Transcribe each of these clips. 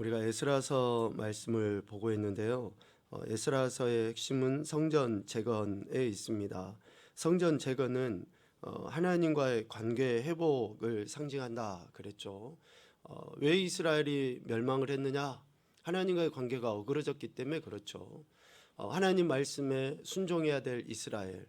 우리가 에스라서 말씀을 보고 있는데요. 어, 에스라서의 핵심은 성전 재건에 있습니다. 성전 재건은 어, 하나님과의 관계 회복을 상징한다 그랬죠. 어, 왜 이스라엘이 멸망을 했느냐? 하나님과의 관계가 어그러졌기 때문에 그렇죠. 어, 하나님 말씀에 순종해야 될 이스라엘,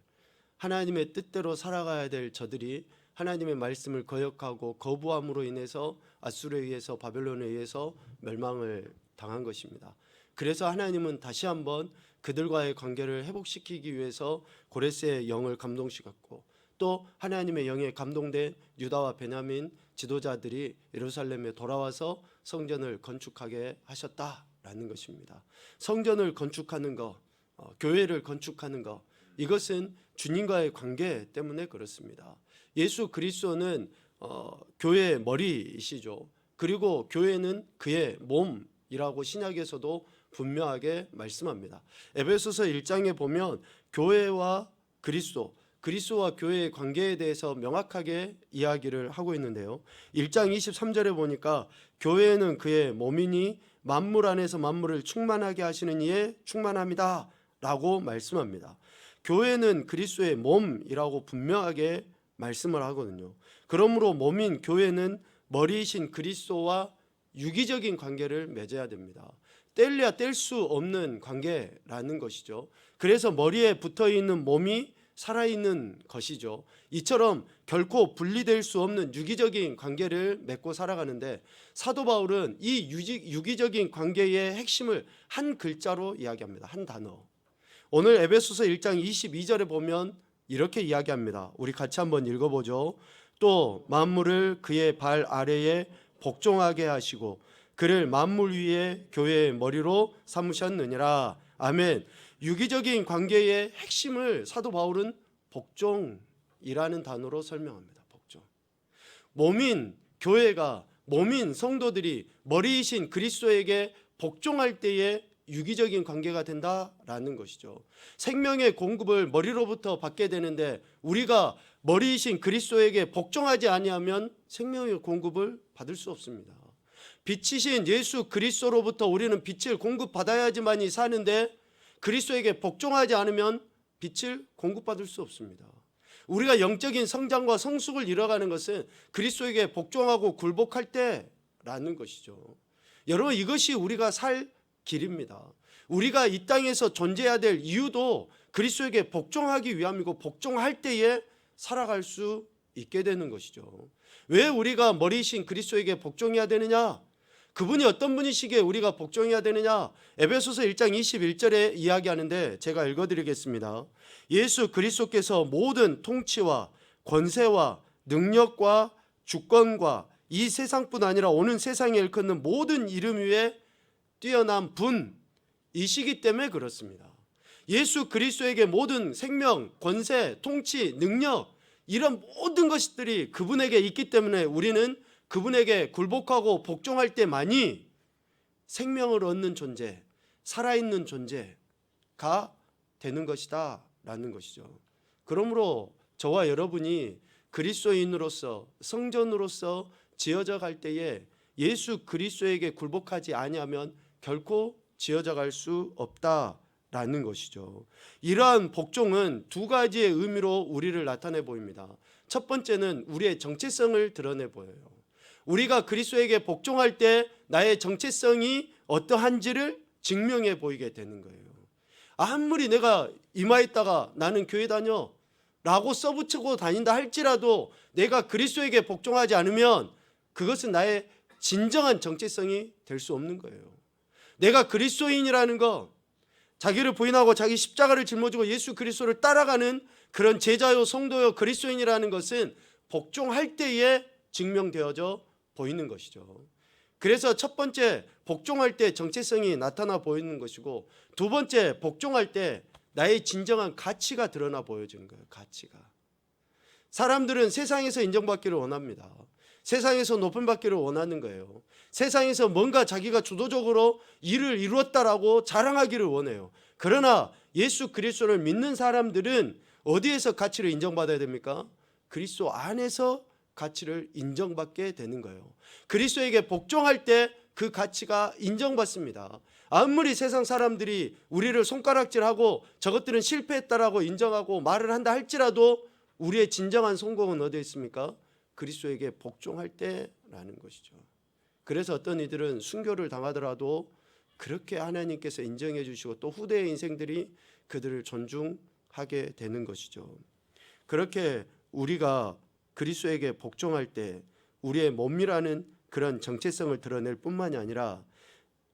하나님의 뜻대로 살아가야 될 저들이 하나님의 말씀을 거역하고 거부함으로 인해서 아수르에 의해서 바벨론에 의해서 멸망을 당한 것입니다. 그래서 하나님은 다시 한번 그들과의 관계를 회복시키기 위해서 고레스의 영을 감동시켰고 또 하나님의 영에 감동된 유다와 베냐민 지도자들이 예루살렘에 돌아와서 성전을 건축하게 하셨다라는 것입니다. 성전을 건축하는 것, 어, 교회를 건축하는 것 이것은 주님과의 관계 때문에 그렇습니다. 예수 그리스도는 어, 교회의 머리이시죠. 그리고 교회는 그의 몸이라고 신약에서도 분명하게 말씀합니다. 에베소서 1장에 보면 교회와 그리스도, 그리스도와 교회의 관계에 대해서 명확하게 이야기를 하고 있는데요. 1장 23절에 보니까 교회는 그의 몸이니 만물 안에서 만물을 충만하게 하시는 이에 충만합니다 라고 말씀합니다. 교회는 그리스도의 몸이라고 분명하게 말씀을 하거든요. 그러므로 몸인 교회는 머리이신 그리스도와 유기적인 관계를 맺어야 됩니다. 뗄래야 뗄 수 없는 관계라는 것이죠. 그래서 머리에 붙어 있는 몸이 살아있는 것이죠. 이처럼 결코 분리될 수 없는 유기적인 관계를 맺고 살아가는데 사도 바울은 이 유기, 유기적인 관계의 핵심을 한 글자로 이야기합니다. 한 단어. 오늘 에베소서 1장 22절에 보면 이렇게 이야기합니다. 우리 같이 한번 읽어보죠. 또 만물을 그의 발 아래에 복종하게 하시고 그를 만물 위에 교회의 머리로 삼으셨느니라. 아멘. 유기적인 관계의 핵심을 사도 바울은 복종이라는 단어로 설명합니다. 복종. 몸인 교회가 몸인 성도들이 머리이신 그리스도에게 복종할 때에 유기적인 관계가 된다라는 것이죠. 생명의 공급을 머리로부터 받게 되는데 우리가 머리이신 그리스도에게 복종하지 아니하면 생명의 공급을 받을 수 없습니다. 빛이신 예수 그리스도로부터 우리는 빛을 공급받아야지만이 사는데 그리스도에게 복종하지 않으면 빛을 공급받을 수 없습니다. 우리가 영적인 성장과 성숙을 이뤄가는 것은 그리스도에게 복종하고 굴복할 때라는 것이죠. 여러분 이것이 우리가 살 길입니다. 우리가 이 땅에서 존재해야 될 이유도 그리스도에게 복종하기 위함이고 복종할 때에 살아갈 수 있게 되는 것이죠. 왜 우리가 머리이신 그리스도에게 복종해야 되느냐? 그분이 어떤 분이시기에 우리가 복종해야 되느냐? 에베소서 1장 21절에 이야기하는데 제가 읽어 드리겠습니다. 예수 그리스도께서 모든 통치와 권세와 능력과 주권과 이 세상뿐 아니라 오는 세상에 일컫는 모든 이름 위에 뛰어난 분이시기 때문에 그렇습니다. 예수 그리스도에게 모든 생명, 권세, 통치, 능력 이런 모든 것들이 그분에게 있기 때문에 우리는 그분에게 굴복하고 복종할 때만이 생명을 얻는 존재, 살아있는 존재가 되는 것이다 라는 것이죠. 그러므로 저와 여러분이 그리스도인으로서 성전으로서 지어져 갈 때에 예수 그리스도에게 굴복하지 아니하면 결코 지어져 갈 수 없다라는 것이죠. 이러한 복종은 두 가지의 의미로 우리를 나타내 보입니다. 첫 번째는 우리의 정체성을 드러내 보여요. 우리가 그리스도에게 복종할 때 나의 정체성이 어떠한지를 증명해 보이게 되는 거예요. 아무리 내가 이마에다가 나는 교회 다녀 라고 써붙이고 다닌다 할지라도 내가 그리스도에게 복종하지 않으면 그것은 나의 진정한 정체성이 될 수 없는 거예요. 내가 그리스도인이라는 거 자기를 부인하고 자기 십자가를 짊어지고 예수 그리스도를 따라가는 그런 제자요 성도요 그리스도인이라는 것은 복종할 때에 증명되어져 보이는 것이죠. 그래서 첫 번째 복종할 때 정체성이 나타나 보이는 것이고 두 번째 복종할 때 나의 진정한 가치가 드러나 보여지는 거예요. 가치가. 사람들은 세상에서 인정받기를 원합니다. 세상에서 높임 받기를 원하는 거예요. 세상에서 뭔가 자기가 주도적으로 일을 이루었다라고 자랑하기를 원해요. 그러나 예수 그리스도를 믿는 사람들은 어디에서 가치를 인정받아야 됩니까? 그리스도 안에서 가치를 인정받게 되는 거예요. 그리스도에게 복종할 때 그 가치가 인정받습니다. 아무리 세상 사람들이 우리를 손가락질하고 저것들은 실패했다라고 인정하고 말을 한다 할지라도 우리의 진정한 성공은 어디에 있습니까? 그리스도에게 복종할 때라는 것이죠. 그래서 어떤 이들은 순교를 당하더라도 그렇게 하나님께서 인정해 주시고 또 후대의 인생들이 그들을 존중하게 되는 것이죠. 그렇게 우리가 그리스도에게 복종할 때 우리의 몸이라는 그런 정체성을 드러낼 뿐만이 아니라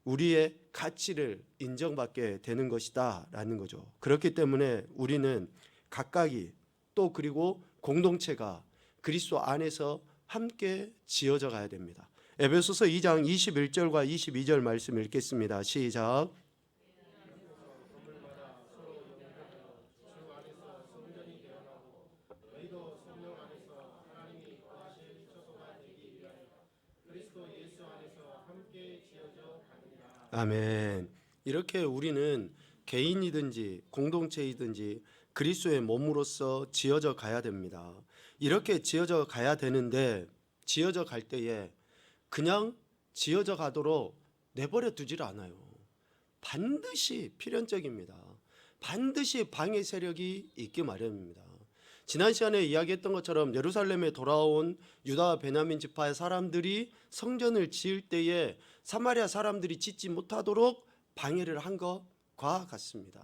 우리의 가치를 인정받게 되는 것이다라는 거죠. 그렇기 때문에 우리는 각각이 또 그리고 공동체가 그리스도 안에서 함께 지어져 가야 됩니다. 에베소서 2장 21절과 22절 말씀 읽겠습니다. 시작. 아멘. 이렇게 우리는 개인이든지 공동체이든지 그리스도의 몸으로서 지어져 가야 됩니다. 이렇게 지어져 가야 되는데 지어져 갈 때에 그냥 지어져 가도록 내버려 두질 않아요. 반드시 필연적입니다. 반드시 방해 세력이 있기 마련입니다. 지난 시간에 이야기했던 것처럼 예루살렘에 돌아온 유다 베냐민 지파의 사람들이 성전을 지을 때에 사마리아 사람들이 짓지 못하도록 방해를 한 것과 같습니다.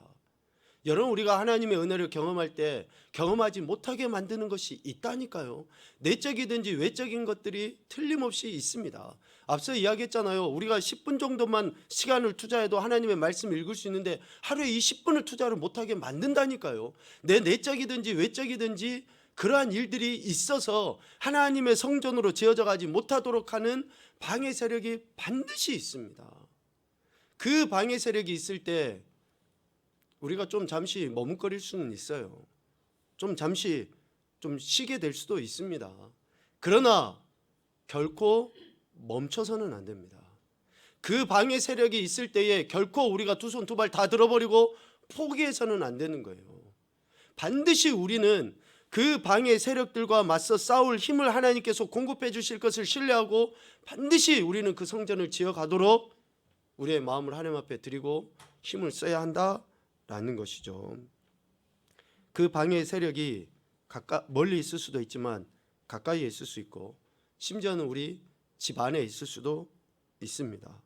여러분 우리가 하나님의 은혜를 경험할 때 경험하지 못하게 만드는 것이 있다니까요. 내적이든지 외적인 것들이 틀림없이 있습니다. 앞서 이야기했잖아요. 우리가 10분 정도만 시간을 투자해도 하나님의 말씀 읽을 수 있는데 하루에 이 10분을 투자를 못하게 만든다니까요. 내 내적이든지 외적이든지 그러한 일들이 있어서 하나님의 성전으로 지어져 가지 못하도록 하는 방해 세력이 반드시 있습니다. 그 방해 세력이 있을 때 우리가 좀 잠시 머뭇거릴 수는 있어요. 좀 잠시 좀 쉬게 될 수도 있습니다. 그러나 결코 멈춰서는 안 됩니다. 그 방해 세력이 있을 때에 결코 우리가 두 손 두 발 다 들어버리고 포기해서는 안 되는 거예요. 반드시 우리는 그 방해 세력들과 맞서 싸울 힘을 하나님께서 공급해 주실 것을 신뢰하고 반드시 우리는 그 성전을 지어 가도록 우리의 마음을 하나님 앞에 드리고 힘을 써야 한다 라는 것이죠. 그 방해 세력이 가까 멀리 있을 수도 있지만 가까이에 있을 수 있고 심지어는 우리 집 안에 있을 수도 있습니다.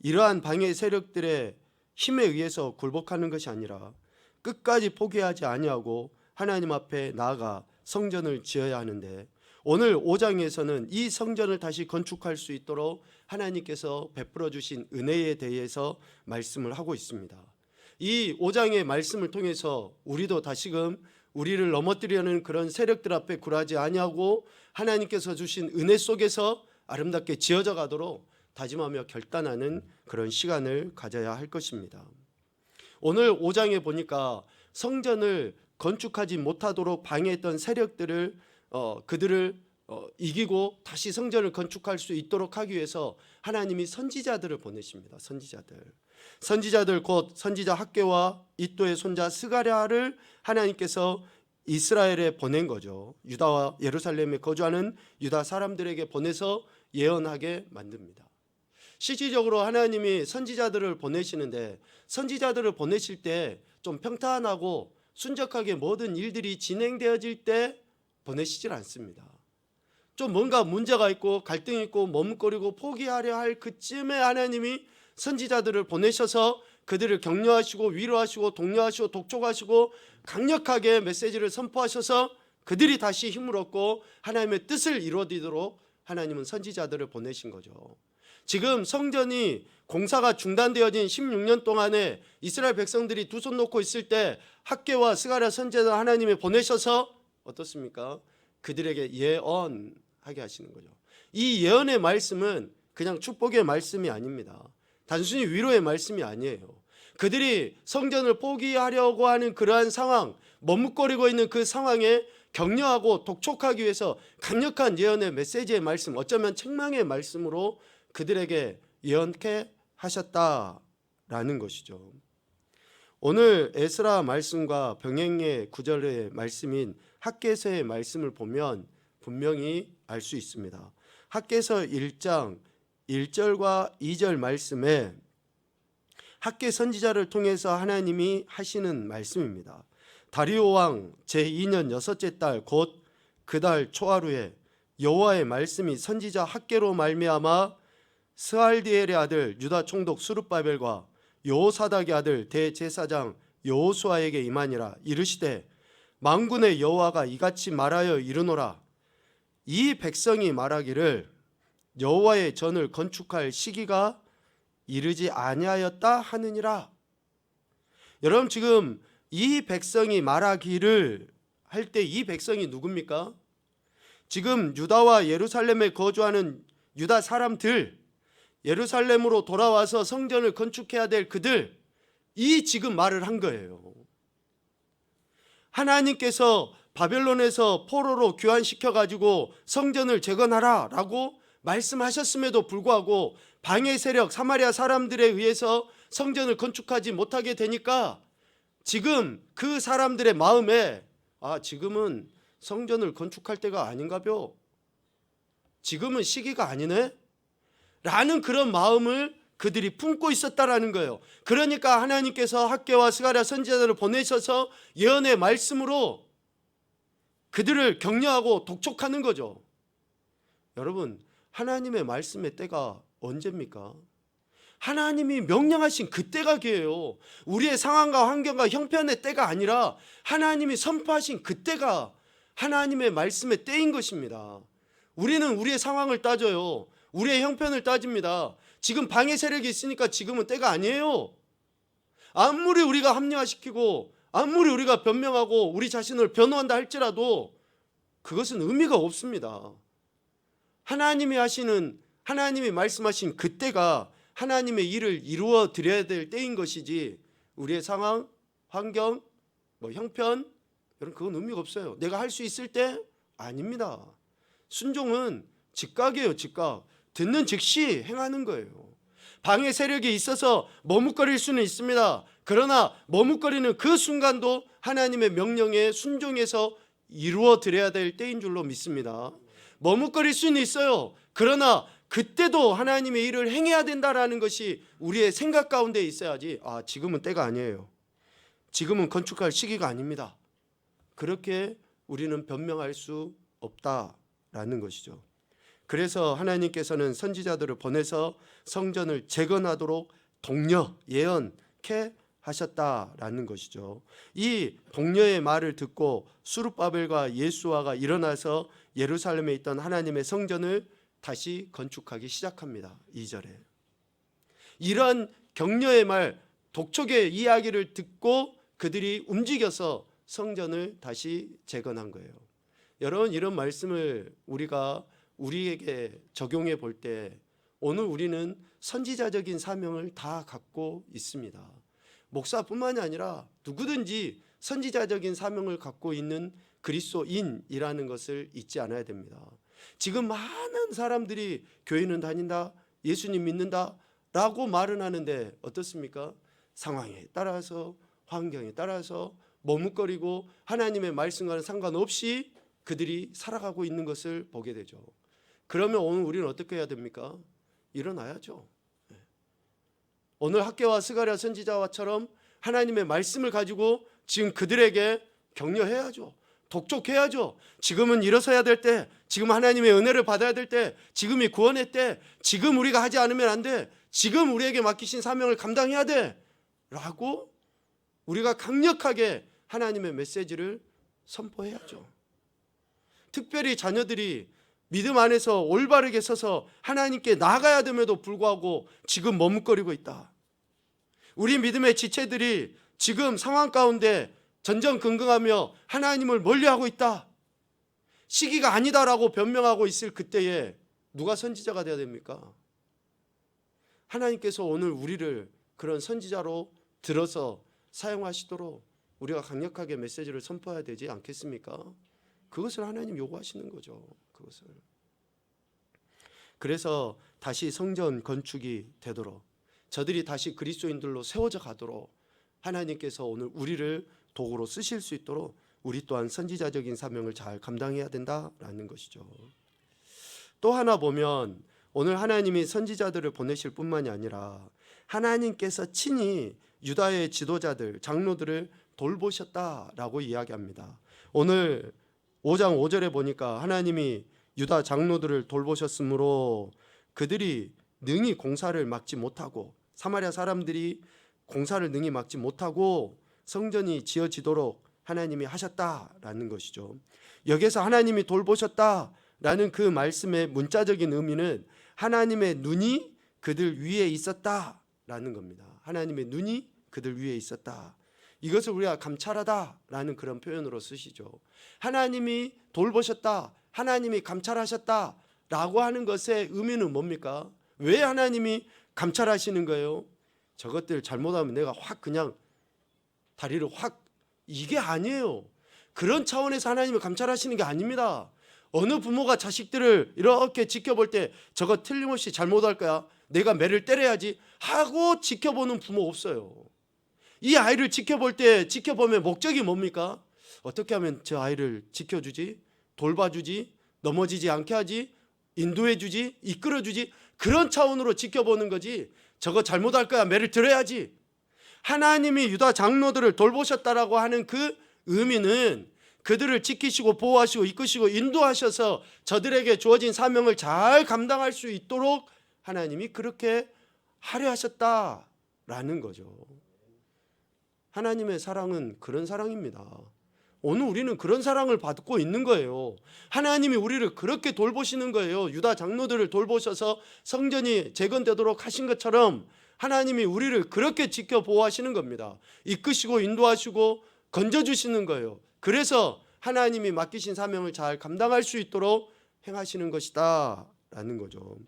이러한 방해 세력들의 힘에 의해서 굴복하는 것이 아니라 끝까지 포기하지 아니하고 하나님 앞에 나아가 성전을 지어야 하는데 오늘 5장에서는 이 성전을 다시 건축할 수 있도록 하나님께서 베풀어 주신 은혜에 대해서 말씀을 하고 있습니다. 이 5장의 말씀을 통해서 우리도 다시금 우리를 넘어뜨리려는 그런 세력들 앞에 굴하지 아니하고 하나님께서 주신 은혜 속에서 아름답게 지어져 가도록 다짐하며 결단하는 그런 시간을 가져야 할 것입니다. 오늘 5장에 보니까 성전을 건축하지 못하도록 방해했던 세력들을 어, 그들을 어, 이기고 다시 성전을 건축할 수 있도록 하기 위해서 하나님이 선지자들을 보내십니다. 선지자들. 선지자들 곧 선지자 학계와 이또의 손자 스가랴를 하나님께서 이스라엘에 보낸 거죠. 유다와 예루살렘에 거주하는 유다 사람들에게 보내서 예언하게 만듭니다. 실질적으로 하나님이 선지자들을 보내시는데 선지자들을 보내실 때 좀 평탄하고 순적하게 모든 일들이 진행되어질 때 보내시질 않습니다. 좀 뭔가 문제가 있고 갈등이 있고 머뭇거리고 포기하려 할 그쯤에 하나님이 선지자들을 보내셔서 그들을 격려하시고 위로하시고 독려하시고 독촉하시고 강력하게 메시지를 선포하셔서 그들이 다시 힘을 얻고 하나님의 뜻을 이루어지도록 하나님은 선지자들을 보내신 거죠. 지금 성전이 공사가 중단되어진 16년 동안에 이스라엘 백성들이 두 손 놓고 있을 때 학계와 스가랴 선지자 하나님이 보내셔서 어떻습니까? 그들에게 예언하게 하시는 거죠. 이 예언의 말씀은 그냥 축복의 말씀이 아닙니다. 단순히 위로의 말씀이 아니에요. 그들이 성전을 포기하려고 하는 그러한 상황, 머뭇거리고 있는 그 상황에 격려하고 독촉하기 위해서 강력한 예언의 메시지의 말씀, 어쩌면 책망의 말씀으로 그들에게 예언케 하셨다라는 것이죠. 오늘 에스라 말씀과 병행의 구절의 말씀인 학계서의 말씀을 보면 분명히 알 수 있습니다. 학계서 1장 1절과 2절 말씀에 학계 선지자를 통해서 하나님이 하시는 말씀입니다. 다리오 왕 제2년 여섯째 달 곧 그 달 초하루에 여호와의 말씀이 선지자 학계로 말미암아 스알디엘의 아들 유다 총독 수룹바벨과 여호사닥의 아들 대제사장 여호수아에게 임하니라 이르시되 만군의 여호와가 이같이 말하여 이르노라 이 백성이 말하기를 여호와의 전을 건축할 시기가 이르지 아니하였다 하느니라. 여러분 지금 이 백성이 말하기를 할 때 이 백성이 누굽니까? 지금 유다와 예루살렘에 거주하는 유다 사람들 예루살렘으로 돌아와서 성전을 건축해야 될 그들 이 지금 말을 한 거예요. 하나님께서 바벨론에서 포로로 교환시켜 가지고 성전을 재건하라 라고 말씀하셨음에도 불구하고 방해 세력 사마리아 사람들에 의해서 성전을 건축하지 못하게 되니까 지금 그 사람들의 마음에 아 지금은 성전을 건축할 때가 아닌가벼 지금은 시기가 아니네 라는 그런 마음을 그들이 품고 있었다라는 거예요. 그러니까 하나님께서 학계와 스가랴 선지자들을 보내셔서 예언의 말씀으로 그들을 격려하고 독촉하는 거죠. 여러분, 하나님의 말씀의 때가 언제입니까? 하나님이 명령하신 그 때가 기회예요. 우리의 상황과 환경과 형편의 때가 아니라 하나님이 선포하신 그 때가 하나님의 말씀의 때인 것입니다. 우리는 우리의 상황을 따져요. 우리의 형편을 따집니다. 지금 방해 세력이 있으니까 지금은 때가 아니에요. 아무리 우리가 합리화시키고 아무리 우리가 변명하고 우리 자신을 변호한다 할지라도 그것은 의미가 없습니다. 하나님이 하시는 하나님이 말씀하신 그때가 하나님의 일을 이루어 드려야 될 때인 것이지 우리의 상황, 환경, 뭐 형편 여러분 그건 의미가 없어요. 내가 할 수 있을 때 아닙니다. 순종은 즉각이에요, 즉각. 듣는 즉시 행하는 거예요. 방해 세력이 있어서 머뭇거릴 수는 있습니다. 그러나 머뭇거리는 그 순간도 하나님의 명령에 순종해서 이루어 드려야 될 때인 줄로 믿습니다. 머뭇거릴 수는 있어요. 그러나 그때도 하나님의 일을 행해야 된다라는 것이 우리의 생각 가운데 있어야지. 아, 지금은 때가 아니에요. 지금은 건축할 시기가 아닙니다. 그렇게 우리는 변명할 수 없다라는 것이죠. 그래서 하나님께서는 선지자들을 보내서 성전을 재건하도록 독려 예언케 하셨다라는 것이죠. 이 독려의 말을 듣고 수룹바벨과 예수아가 일어나서 예루살렘에 있던 하나님의 성전을 다시 건축하기 시작합니다. 2절에. 이런 격려의 말, 독촉의 이야기를 듣고 그들이 움직여서 성전을 다시 재건한 거예요. 여러분 이런 말씀을 우리가 우리에게 적용해 볼 때 오늘 우리는 선지자적인 사명을 다 갖고 있습니다. 목사뿐만이 아니라 누구든지 선지자적인 사명을 갖고 있는 그리스도인이라는 것을 잊지 않아야 됩니다. 지금 많은 사람들이 교회는 다닌다, 예수님 믿는다 라고 말은 하는데 어떻습니까? 상황에 따라서 환경에 따라서 머뭇거리고 하나님의 말씀과는 상관없이 그들이 살아가고 있는 것을 보게 되죠. 그러면 오늘 우리는 어떻게 해야 됩니까? 일어나야죠. 네. 오늘 학계와 스가랴 선지자와처럼 하나님의 말씀을 가지고 지금 그들에게 격려해야죠. 독촉해야죠. 지금은 일어서야 될 때, 지금 하나님의 은혜를 받아야 될 때, 지금이 구원의 때, 지금 우리가 하지 않으면 안 돼. 지금 우리에게 맡기신 사명을 감당해야 돼. 라고 우리가 강력하게 하나님의 메시지를 선포해야죠. 특별히 자녀들이 믿음 안에서 올바르게 서서 하나님께 나가야 됨에도 불구하고 지금 머뭇거리고 있다. 우리 믿음의 지체들이 지금 상황 가운데 전전긍긍하며 하나님을 멀리하고 있다. 시기가 아니다라고 변명하고 있을 그때에 누가 선지자가 되어야 됩니까? 하나님께서 오늘 우리를 그런 선지자로 들어서 사용하시도록 우리가 강력하게 메시지를 선포해야 되지 않겠습니까? 그것을 하나님 요구하시는 거죠. 그것을. 그래서 다시 성전 건축이 되도록 저들이 다시 그리스도인들로 세워져 가도록 하나님께서 오늘 우리를 도구로 쓰실 수 있도록 우리 또한 선지자적인 사명을 잘 감당해야 된다라는 것이죠. 또 하나 보면 오늘 하나님이 선지자들을 보내실 뿐만이 아니라 하나님께서 친히 유다의 지도자들, 장로들을 돌보셨다라고 이야기합니다. 오늘 5장 5절에 보니까 하나님이 유다 장로들을 돌보셨으므로 그들이 능히 공사를 막지 못하고 사마리아 사람들이 공사를 능히 막지 못하고 성전이 지어지도록 하나님이 하셨다라는 것이죠. 여기서 하나님이 돌보셨다라는 그 말씀의 문자적인 의미는 하나님의 눈이 그들 위에 있었다라는 겁니다. 하나님의 눈이 그들 위에 있었다. 이것을 우리가 감찰하다라는 그런 표현으로 쓰시죠. 하나님이 돌보셨다. 하나님이 감찰하셨다 라고 하는 것의 의미는 뭡니까? 왜 하나님이 감찰하시는 거예요? 저것들 잘못하면 내가 확 그냥 다리를 확 이게 아니에요. 그런 차원에서 하나님이 감찰하시는 게 아닙니다. 어느 부모가 자식들을 이렇게 지켜볼 때 저거 틀림없이 잘못할 거야. 내가 매를 때려야지 하고 지켜보는 부모 없어요. 이 아이를 지켜볼 때 지켜보면 목적이 뭡니까? 어떻게 하면 저 아이를 지켜주지, 돌봐주지, 넘어지지 않게 하지, 인도해주지, 이끌어주지 그런 차원으로 지켜보는 거지. 저거 잘못할 거야 매를 들어야지. 하나님이 유다 장로들을 돌보셨다라고 하는 그 의미는 그들을 지키시고 보호하시고 이끄시고 인도하셔서 저들에게 주어진 사명을 잘 감당할 수 있도록 하나님이 그렇게 하려 하셨다라는 거죠. 하나님의 사랑은 그런 사랑입니다. 오늘 우리는 그런 사랑을 받고 있는 거예요. 하나님이 우리를 그렇게 돌보시는 거예요. 유다 장로들을 돌보셔서 성전이 재건되도록 하신 것처럼 하나님이 우리를 그렇게 지켜 보호하시는 겁니다. 이끄시고 인도하시고 건져 주시는 거예요. 그래서 하나님이 맡기신 사명을 잘 감당할 수 있도록 행하시는 것이다 라는 거죠.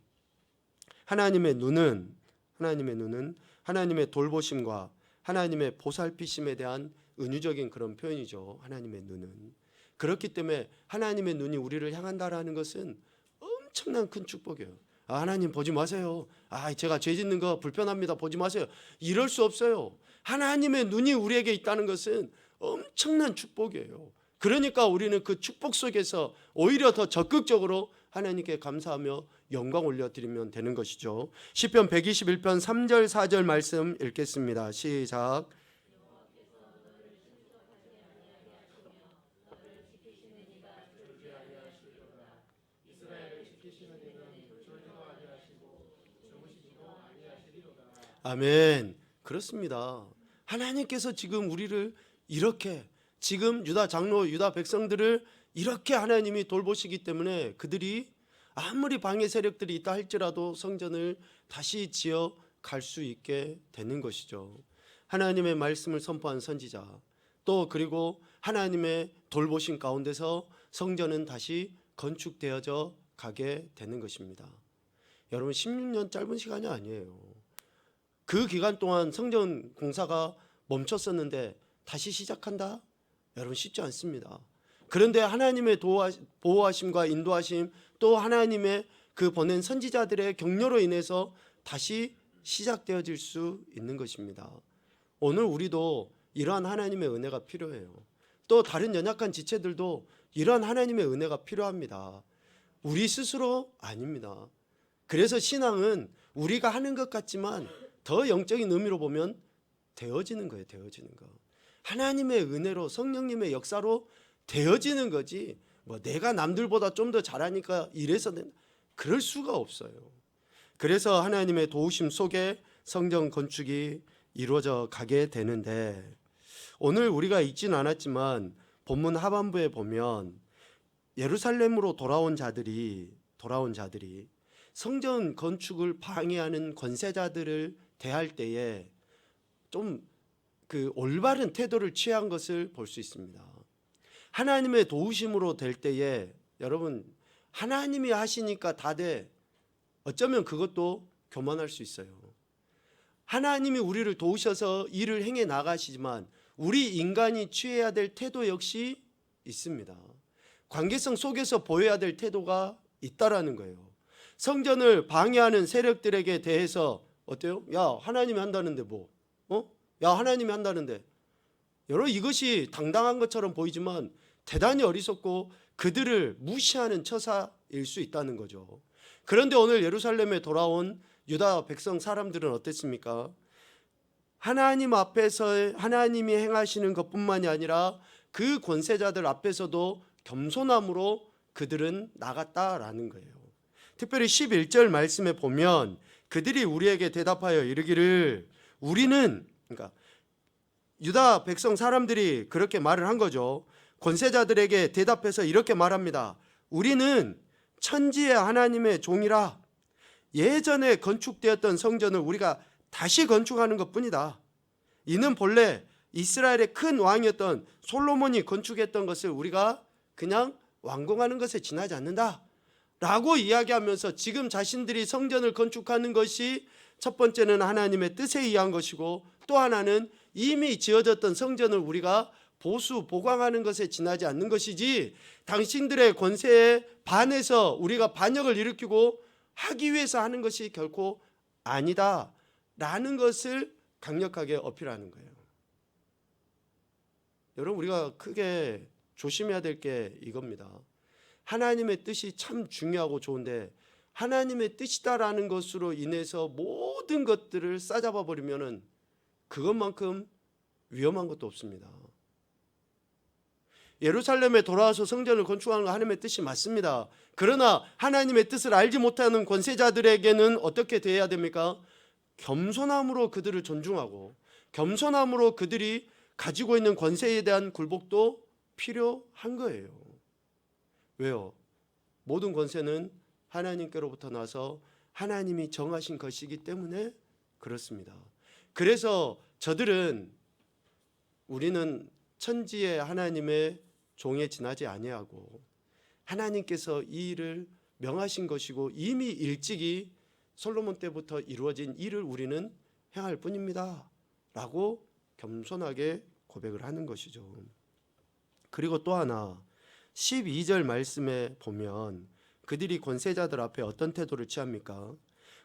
하나님의 눈은 하나님의 눈은 하나님의 돌보심과 하나님의 보살피심에 대한 은유적인 그런 표현이죠. 하나님의 눈은 그렇기 때문에 하나님의 눈이 우리를 향한다라는 것은 엄청난 큰 축복이에요. 아, 하나님 보지 마세요. 아, 제가 죄 짓는 거 불편합니다. 보지 마세요. 이럴 수 없어요. 하나님의 눈이 우리에게 있다는 것은 엄청난 축복이에요. 그러니까 우리는 그 축복 속에서 오히려 더 적극적으로 하나님께 감사하며 영광 올려드리면 되는 것이죠. 시편 121편 3절 4절 말씀 읽겠습니다. 시작. 아멘. 그렇습니다. 하나님께서 지금 우리를 이렇게 지금 유다 장로 유다 백성들을 이렇게 하나님이 돌보시기 때문에 그들이 아무리 방해 세력들이 있다 할지라도 성전을 다시 지어 갈 수 있게 되는 것이죠. 하나님의 말씀을 선포한 선지자 또 그리고 하나님의 돌보신 가운데서 성전은 다시 건축되어져 가게 되는 것입니다. 여러분 16년 짧은 시간이 아니에요. 그 기간 동안 성전 공사가 멈췄었는데 다시 시작한다? 여러분 쉽지 않습니다. 그런데 하나님의 도와, 보호하심과 인도하심 또 하나님의 그 보낸 선지자들의 격려로 인해서 다시 시작되어질 수 있는 것입니다. 오늘 우리도 이러한 하나님의 은혜가 필요해요. 또 다른 연약한 지체들도 이러한 하나님의 은혜가 필요합니다. 우리 스스로 아닙니다. 그래서 신앙은 우리가 하는 것 같지만 더 영적인 의미로 보면 되어지는 거예요. 되어지는 거. 하나님의 은혜로 성령님의 역사로 되어지는 거지. 뭐 내가 남들보다 좀 더 잘하니까 이래서 된 그럴 수가 없어요. 그래서 하나님의 도우심 속에 성전 건축이 이루어져 가게 되는데 오늘 우리가 읽진 않았지만 본문 하반부에 보면 예루살렘으로 돌아온 자들이 돌아온 자들이 성전 건축을 방해하는 권세자들을 대할 때에 좀 그 올바른 태도를 취한 것을 볼 수 있습니다. 하나님의 도우심으로 될 때에 여러분 하나님이 하시니까 다 돼. 어쩌면 그것도 교만할 수 있어요. 하나님이 우리를 도우셔서 일을 행해 나가시지만 우리 인간이 취해야 될 태도 역시 있습니다. 관계성 속에서 보여야 될 태도가 있다라는 거예요. 성전을 방해하는 세력들에게 대해서 어때요? 야 하나님이 한다는데 뭐? 어? 야 하나님이 한다는데 여러분 이것이 당당한 것처럼 보이지만 대단히 어리석고 그들을 무시하는 처사일 수 있다는 거죠. 그런데 오늘 예루살렘에 돌아온 유다 백성 사람들은 어땠습니까? 하나님 앞에서 하나님이 행하시는 것뿐만이 아니라 그 권세자들 앞에서도 겸손함으로 그들은 나갔다라는 거예요. 특별히 11절 말씀에 보면 그들이 우리에게 대답하여 이르기를 우리는 그러니까 유다 백성 사람들이 그렇게 말을 한 거죠. 권세자들에게 대답해서 이렇게 말합니다. 우리는 천지의 하나님의 종이라 예전에 건축되었던 성전을 우리가 다시 건축하는 것 뿐이다. 이는 본래 이스라엘의 큰 왕이었던 솔로몬이 건축했던 것을 우리가 그냥 완공하는 것에 지나지 않는다. 라고 이야기하면서 지금 자신들이 성전을 건축하는 것이 첫 번째는 하나님의 뜻에 의한 것이고 또 하나는 이미 지어졌던 성전을 우리가 보수 보강하는 것에 지나지 않는 것이지 당신들의 권세에 반해서 우리가 반역을 일으키고 하기 위해서 하는 것이 결코 아니다 라는 것을 강력하게 어필하는 거예요. 여러분 우리가 크게 조심해야 될 게 이겁니다. 하나님의 뜻이 참 중요하고 좋은데 하나님의 뜻이다라는 것으로 인해서 모든 것들을 싸잡아 버리면은 그것만큼 위험한 것도 없습니다. 예루살렘에 돌아와서 성전을 건축하는 거 하나님의 뜻이 맞습니다. 그러나 하나님의 뜻을 알지 못하는 권세자들에게는 어떻게 대해야 됩니까? 겸손함으로 그들을 존중하고 겸손함으로 그들이 가지고 있는 권세에 대한 굴복도 필요한 거예요. 왜요? 모든 권세는 하나님께로부터 나서 하나님이 정하신 것이기 때문에 그렇습니다. 그래서 저들은 우리는 천지의 하나님의 종에 지나지 아니하고 하나님께서 이 일을 명하신 것이고 이미 일찍이 솔로몬 때부터 이루어진 일을 우리는 행할 뿐입니다. 라고 겸손하게 고백을 하는 것이죠. 그리고 또 하나 12절 말씀에 보면 그들이 권세자들 앞에 어떤 태도를 취합니까?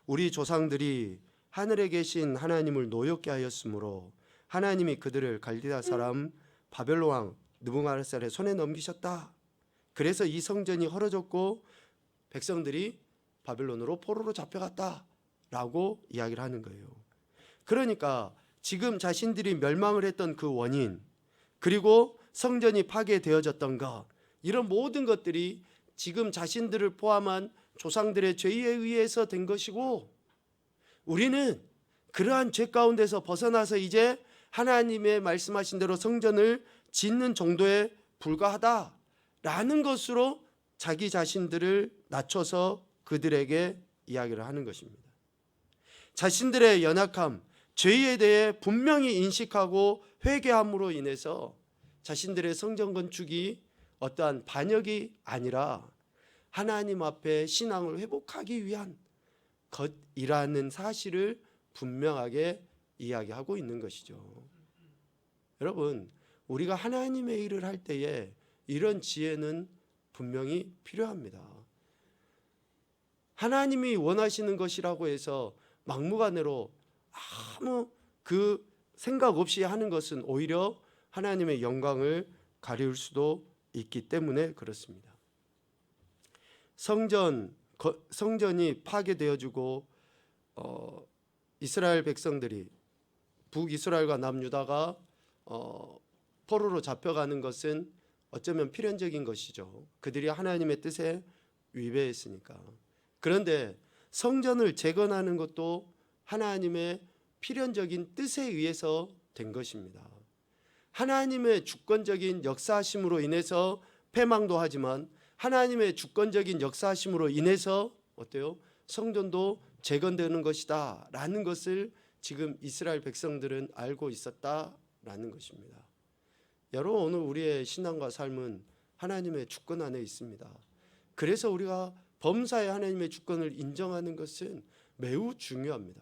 우리 조상들이 하늘에 계신 하나님을 노엽게 하였으므로 하나님이 그들을 갈디아 사람 바벨로 왕 느부갓네살의 손에 넘기셨다. 그래서 이 성전이 헐어졌고 백성들이 바벨론으로 포로로 잡혀갔다라고 이야기를 하는 거예요. 그러니까 지금 자신들이 멸망을 했던 그 원인 그리고 성전이 파괴되어졌던 것 이런 모든 것들이 지금 자신들을 포함한 조상들의 죄에 의해서 된 것이고 우리는 그러한 죄 가운데서 벗어나서 이제 하나님의 말씀하신 대로 성전을 짓는 정도에 불과하다라는 것으로 자기 자신들을 낮춰서 그들에게 이야기를 하는 것입니다. 자신들의 연약함, 죄에 대해 분명히 인식하고 회개함으로 인해서 자신들의 성전 건축이 어떠한 반역이 아니라 하나님 앞에 신앙을 회복하기 위한 것이라는 사실을 분명하게 이야기하고 있는 것이죠. 여러분, 우리가 하나님의 일을 할 때에 이런 지혜는 분명히 필요합니다. 하나님이 원하시는 것이라고 해서 막무가내로 아무 그 생각 없이 하는 것은 오히려 하나님의 영광을 가리울 수도 있기 때문에 그렇습니다. 성전 거, 성전이 파괴되어지고 어, 이스라엘 백성들이 북이스라엘과 남유다가 어, 포로로 잡혀가는 것은 어쩌면 필연적인 것이죠. 그들이 하나님의 뜻에 위배했으니까. 그런데 성전을 재건하는 것도 하나님의 필연적인 뜻에 의해서 된 것입니다. 하나님의 주권적인 역사하심으로 인해서 패망도 하지만 하나님의 주권적인 역사하심으로 인해서 어때요? 성전도 재건되는 것이다 라는 것을 지금 이스라엘 백성들은 알고 있었다 라는 것입니다. 여러분 오늘 우리의 신앙과 삶은 하나님의 주권 안에 있습니다. 그래서 우리가 범사에 하나님의 주권을 인정하는 것은 매우 중요합니다.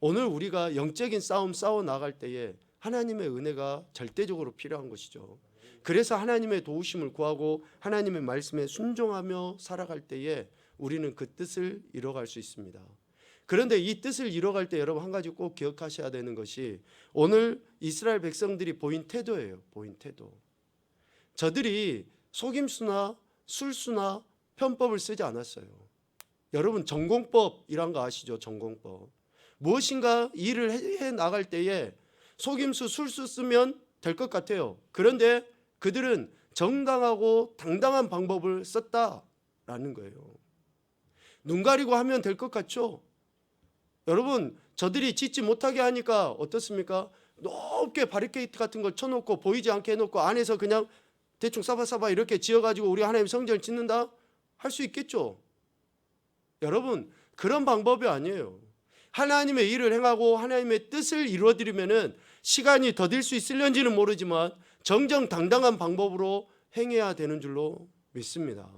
오늘 우리가 영적인 싸움 싸워 나갈 때에 하나님의 은혜가 절대적으로 필요한 것이죠. 그래서 하나님의 도우심을 구하고 하나님의 말씀에 순종하며 살아갈 때에 우리는 그 뜻을 이뤄갈 수 있습니다. 그런데 이 뜻을 이뤄갈 때 여러분 한 가지 꼭 기억하셔야 되는 것이 오늘 이스라엘 백성들이 보인 태도예요. 보인 태도. 저들이 속임수나 술수나 편법을 쓰지 않았어요. 여러분 전공법이란 거 아시죠? 전공법. 무엇인가 일을 해, 해 나갈 때에 속임수 술수 쓰면 될 것 같아요. 그런데 그들은 정당하고 당당한 방법을 썼다라는 거예요. 눈 가리고 하면 될 것 같죠? 여러분, 저들이 짓지 못하게 하니까 어떻습니까? 높게 바리케이트 같은 걸 쳐놓고 보이지 않게 해놓고 안에서 그냥 대충 싸바싸바 이렇게 지어가지고 우리 하나님 성전을 짓는다? 할 수 있겠죠? 여러분, 그런 방법이 아니에요. 하나님의 일을 행하고 하나님의 뜻을 이루어드리면은 시간이 더딜 수 있을런지는 모르지만 정정당당한 방법으로 행해야 되는 줄로 믿습니다.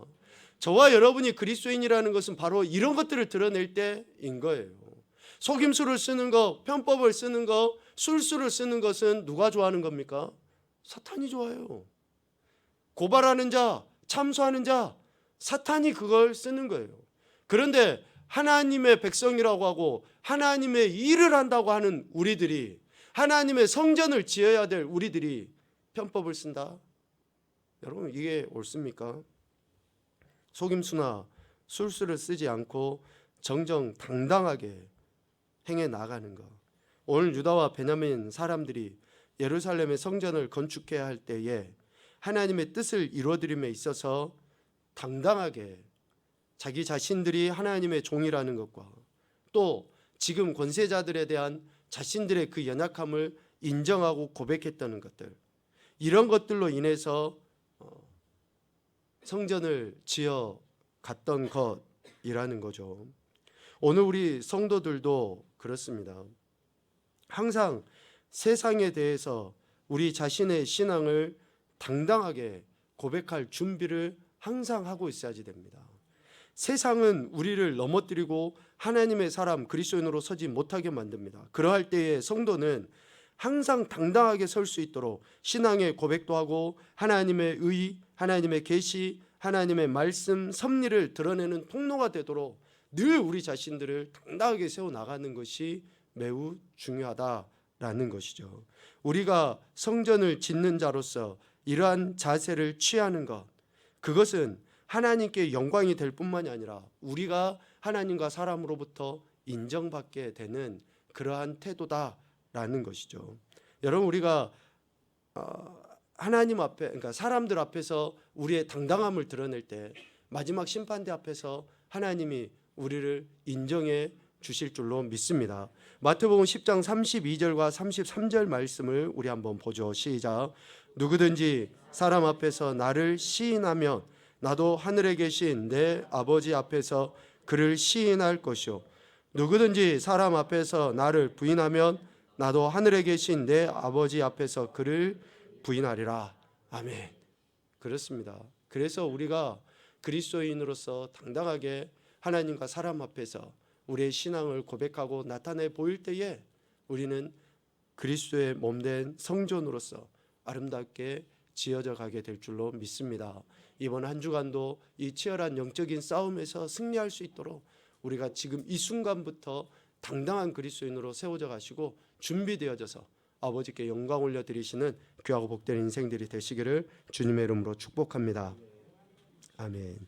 저와 여러분이 그리스도인이라는 것은 바로 이런 것들을 드러낼 때인 거예요. 속임수를 쓰는 거, 편법을 쓰는 거, 술수를 쓰는 것은 누가 좋아하는 겁니까? 사탄이 좋아요. 고발하는 자, 참소하는 자, 사탄이 그걸 쓰는 거예요. 그런데 하나님의 백성이라고 하고 하나님의 일을 한다고 하는 우리들이 하나님의 성전을 지어야 될 우리들이 편법을 쓴다. 여러분 이게 옳습니까? 속임수나 술수를 쓰지 않고 정정당당하게 행해 나가는 것. 오늘 유다와 베냐민 사람들이 예루살렘의 성전을 건축해야 할 때에 하나님의 뜻을 이루어드림에 있어서 당당하게 자기 자신들이 하나님의 종이라는 것과 또 지금 권세자들에 대한 자신들의 그 연약함을 인정하고 고백했다는 것들 이런 것들로 인해서 어, 성전을 지어 갔던 것이라는 거죠. 오늘 우리 성도들도 그렇습니다. 항상 세상에 대해서 우리 자신의 신앙을 당당하게 고백할 준비를 항상 하고 있어야지 됩니다. 세상은 우리를 넘어뜨리고 하나님의 사람 그리스도인으로 서지 못하게 만듭니다. 그러할 때에 성도는 항상 당당하게 설 수 있도록 신앙의 고백도 하고 하나님의 의, 하나님의 계시, 하나님의 말씀, 섭리를 드러내는 통로가 되도록 늘 우리 자신들을 당당하게 세워 나가는 것이 매우 중요하다라는 것이죠. 우리가 성전을 짓는 자로서 이러한 자세를 취하는 것 그것은 하나님께 영광이 될 뿐만이 아니라 우리가 하나님과 사람으로부터 인정받게 되는 그러한 태도다라는 것이죠. 여러분 우리가 어, 하나님 앞에 그러니까 사람들 앞에서 우리의 당당함을 드러낼 때 마지막 심판대 앞에서 하나님이 우리를 인정해 주실 줄로 믿습니다. 마태복음 10장 32절과 33절 말씀을 우리 한번 보죠. 시작. 누구든지 사람 앞에서 나를 시인하면 나도 하늘에 계신 내 아버지 앞에서 그를 시인할 것이요 누구든지 사람 앞에서 나를 부인하면 나도 하늘에 계신 내 아버지 앞에서 그를 부인하리라. 아멘. 그렇습니다. 그래서 우리가 그리스도인으로서 당당하게 하나님과 사람 앞에서 우리의 신앙을 고백하고 나타내 보일 때에 우리는 그리스도의 몸된 성전으로서 아름답게 지어져 가게 될 줄로 믿습니다. 이번 한 주간도 이 치열한 영적인 싸움에서 승리할 수 있도록 우리가 지금 이 순간부터 당당한 그리스도인으로 세워져 가시고 준비되어져서 아버지께 영광 올려 드리시는 귀하고 복된 인생들이 되시기를 주님의 이름으로 축복합니다. 아멘.